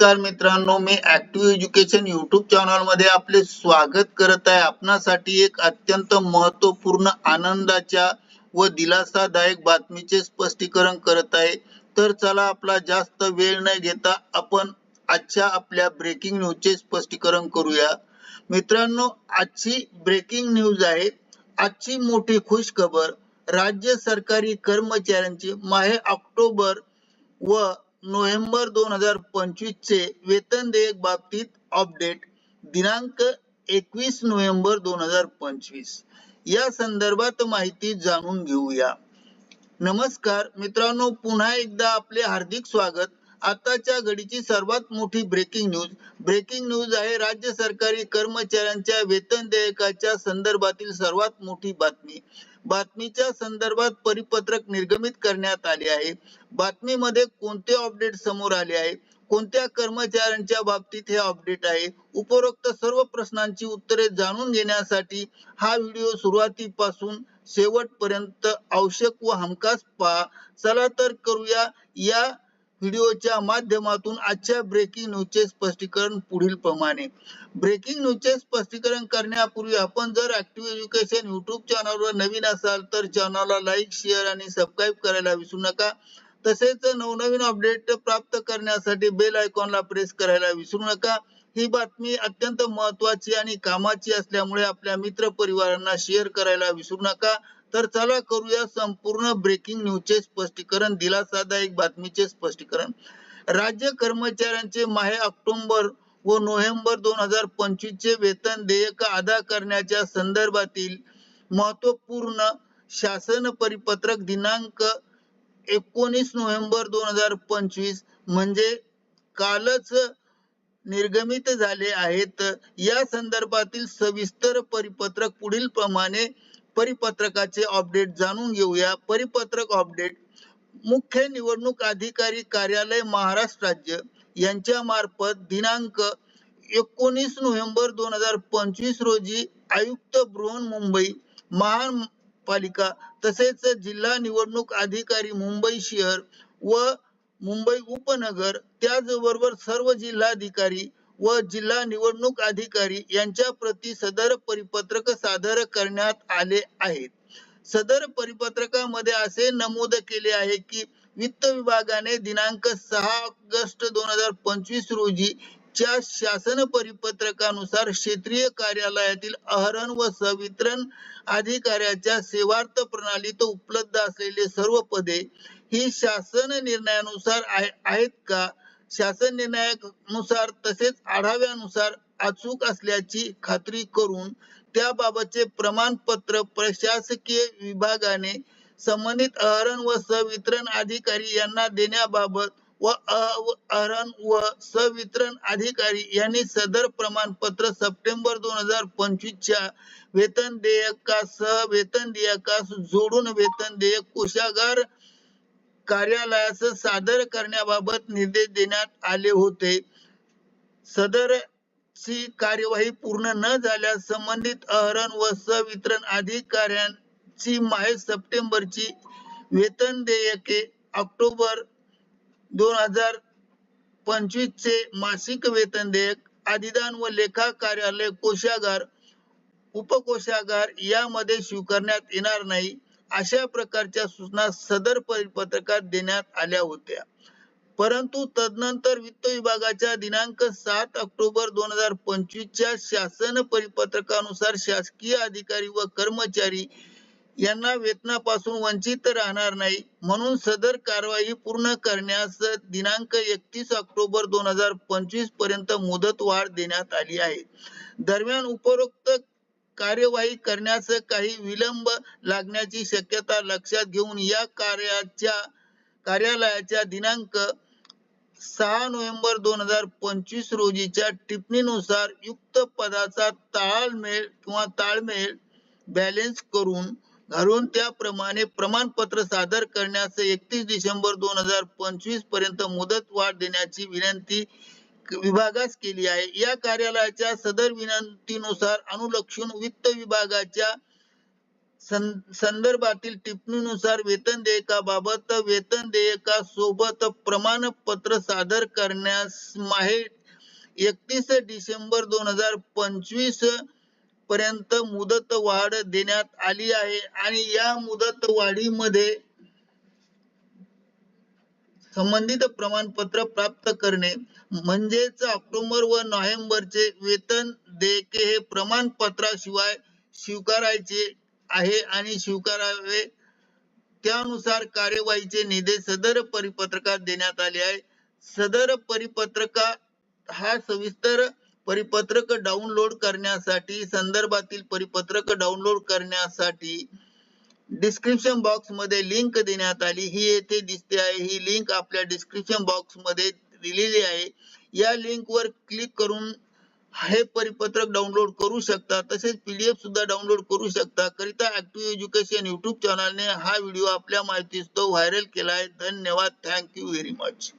नमस्कार मित्रांनो मी ऍक्टिव्ह एज्युकेशन युट्यूब चॅनलमध्ये आपले स्वागत करत आहे. आपणासाठी एक अत्यंत महत्त्वपूर्ण आनंदाच्या व दिलासादायक बातमीचे स्पष्टीकरण करत आहे. तर चला आपला जास्त वेळ न घेता आपण आजच्या आपल्या ब्रेकिंग न्यूजचे स्पष्टीकरण करूया. मित्रांनो आजची ब्रेकिंग न्यूज आहे. आजची मोठी खुश खबर राज्य सरकारी कर्मचाऱ्यांची माहे ऑक्टोबर व नोव्हेंबर दोन हजार पंचवीस चे वेतन देयक बाबतीत अपडेट दिनांक एकवीस नोव्हेंबर दोन हजार पंचवीस. या संदर्भात माहिती जाणून घेऊया. नमस्कार मित्रांनो पुन्हा एकदा आपले हार्दिक स्वागत. आताच्या घडीची सर्वात मोठी ब्रेकिंग न्यूज ब्रेकिंग न्यूज आहे राज्य सरकारी कर्मचाऱ्यांच्या वेतन देयकाच्या संदर्भातील सर्वात मोठी बातमी. बातमीच्या संदर्भात परिपत्रक निर्गमित करण्यात आले आहे. बातमीमध्ये कोणते अपडेट समोर आले आहे? कोणत्या कर्मचाऱ्यांच्या बाबतीत हे अपडेट आहे? उपरोक्त सर्व प्रश्नांची उत्तरे जाणून घेण्यासाठी हा व्हिडिओ सुरुवातीपासून शेवटपर्यंत आवश्यक व हमखास पहा. चला तर करूया या व्हिडिओच्या माध्यमातून आजच्या ब्रेकिंग न्यूजचे स्पष्टीकरण पुढील प्रमाणे. ब्रेकिंग न्यूजचे स्पष्टीकरण करण्यापूर्वी आपण जर ऍक्टिव्ह एज्युकेशन युट्यूब चॅनलवर नवीन असाल तर चॅनलला लाईक शेअर आणि सबस्क्राईब करायला विसरू नका. तसेच नवनवीन अपडेट प्राप्त करण्यासाठी बेल आयकॉनला प्रेस करायला विसरू नका. ही बातमी अत्यंत महत्वाची आणि कामाची असल्यामुळे आपल्या मित्र परिवारांना शेअर करायला विसरू नका. तर चला करूया संपूर्ण ब्रेकिंग न्यूजचे स्पष्टीकरण. दिलासादायक बातमीचे स्पष्टीकरण. राज्य कर्मचाऱ्यांचे माहे ऑक्टोबर व नोव्हेंबर दोन हजार पंचवीस चे वेतन देयक अदा करण्याच्या संदर्भातील महत्त्वपूर्ण शासन परिपत्रक दिनांक एकोणीस नोव्हेंबर दोन हजार पंचवीस म्हणजे कालच निर्गमित झाले आहेत. या संदर्भातील सविस्तर परिपत्रक पुढील प्रमाणे परिपत्रकाचे अपडेट जाणून घेऊया. परिपत्रक अपडेट. मुख्य निवडणूक अधिकारी कार्यालय महाराष्ट्र राज्य यांच्या मार्फत दिनांक एकोणीस नोव्हेंबर दोन हजार पंचवीस रोजी आयुक्त बृहन्मुंबई महापालिका तसेच जिल्हा निवडणूक अधिकारी मुंबई शहर व मुंबई उपनगर त्याचबरोबर सर्व जिल्हाधिकारी व जिल्हा निवडणूक अधिकारी यांच्या प्रती सदर परिपत्रक सादर करण्यात आले आहेत. सदर परिपत्रकामध्ये असे नमूद केले आहे की वित्त विभागाने दिनांक सहा ऑगस्ट दोन हजार पंचवीस रोजी च्या शासन परिपत्रकानुसार क्षेत्रीय कार्यालयातील अहरण व सवितरण अधिकाऱ्याच्या सेवार्थ प्रणालीत उपलब्ध असलेले सर्व पदे ही शासन निर्णयानुसार आहेत का? शासन निर्णयानुसार तसेच आढाव्यानुसार अचूक असल्याची खात्री करून त्याबाबतचे प्रमाणपत्र प्रशासकीय विभागाने संबंधित अहरण व सवितरण अधिकारी यांना देण्याबाबत व अहरण व सवितरण अधिकारी यांनी सदर प्रमाणपत्र सप्टेंबर दोन हजार पंचवीस च्या वेतन देयकासह वेतन देयकास जोडून वेतन देयक कोशागार कार्यालयास सादर करण्याबाबत निर्देश देण्यात आले होते. सदर ची कार्यवाही पूर्ण न झाल्यास संबंधित अहरण व सवितरण अधिकाऱ्यांची माहे सप्टेंबरची वेतन देयके ऑक्टोबर दोन हजार पंचवीस चे मासिक वेतन देयक अधिदान व लेखा कार्यालय कोशागार उपकोशागार यामध्ये स्वीकारण्यात येणार नाही. अशा प्रकारच्या सूचना सदर परिपत्रकात देण्यात आल्या होत्या. परंतु तदनंतर वित्त विभागाच्या दिनांक सात ऑक्टोबर दोन हजार पंचवीस च्या शासन परिपत्रकानुसार शासकीय अधिकारी व कर्मचारी यांना वेतनापासून वंचित राहणार नाही म्हणून सदर कारवाई पूर्ण करण्यास दिनांक एकतीस ऑक्टोबर दोन हजार पंचवीसपर्यंत मुदत वाढ देण्यात आली आहे. दरम्यान उपरोक्त कार्यवाही करण्यास काही विलंब लागण्याची शक्यता लक्षात घेऊन या कार्याच्या कार्यालयाच्या दिनांक सहा नोव्हेंबर दोन हजार पंचवीस रोजीच्या टिप्पणीनुसार युक्त पदाचा ताळमेळ किंवा ताळमेळ बॅलेन्स करून घालून त्याप्रमाणे प्रमाणपत्र सादर करण्यास एकतीस डिसेंबर दोन हजार पंचवीसपर्यंत मुदत वाढ देण्याची विनंती विभागास केली आहे. या कार्यालयाच्या सदर विनंतीनुसार अनुलक्षून वित्त विभागाच्या संदर्भातील टिप्पणीनुसार वेतन देयकाबाबत वेतन देयकासोबत प्रमाणपत्र सादर करण्यास माहे एकतीस डिसेंबर दोन हजार पंचवीसपर्यंत मुदत वाढ देण्यात आली आहे. आणि या मुदत वाढीमध्ये संबंधित प्रमाणपत्र प्राप्त करणे म्हणजेच ऑक्टोबर व नोव्हेंबरचे वेतन देयके हे प्रमाणपत्राशिवाय स्वीकारायचे आहे आणि स्वीकारावे. त्यानुसार कार्यवाहीचे निर्देश सदर परिपत्रकात देण्यात आले आहे. सदर परिपत्रका हा सविस्तर परिपत्रक डाउनलोड करण्यासाठी संदर्भातील परिपत्रक डाउनलोड करण्यासाठी डिस्क्रिप्शन बॉक्समध्ये लिंक देण्यात आली. ही येथे दिसते आहे. ही लिंक आपल्या डिस्क्रिप्शन बॉक्समध्ये दिलेली आहे. या लिंक वर क्लिक करून हे परिपत्रक डाउनलोड करू शकता. तसेच पीडीएफ सुद्धा डाउनलोड करू शकता. करिता ऍक्टिव्ह एज्युकेशन युट्यूब चॅनलने हा व्हिडिओ आपल्या माहितीस्तव व्हायरल केला आहे धन्यवाद. Thank you very much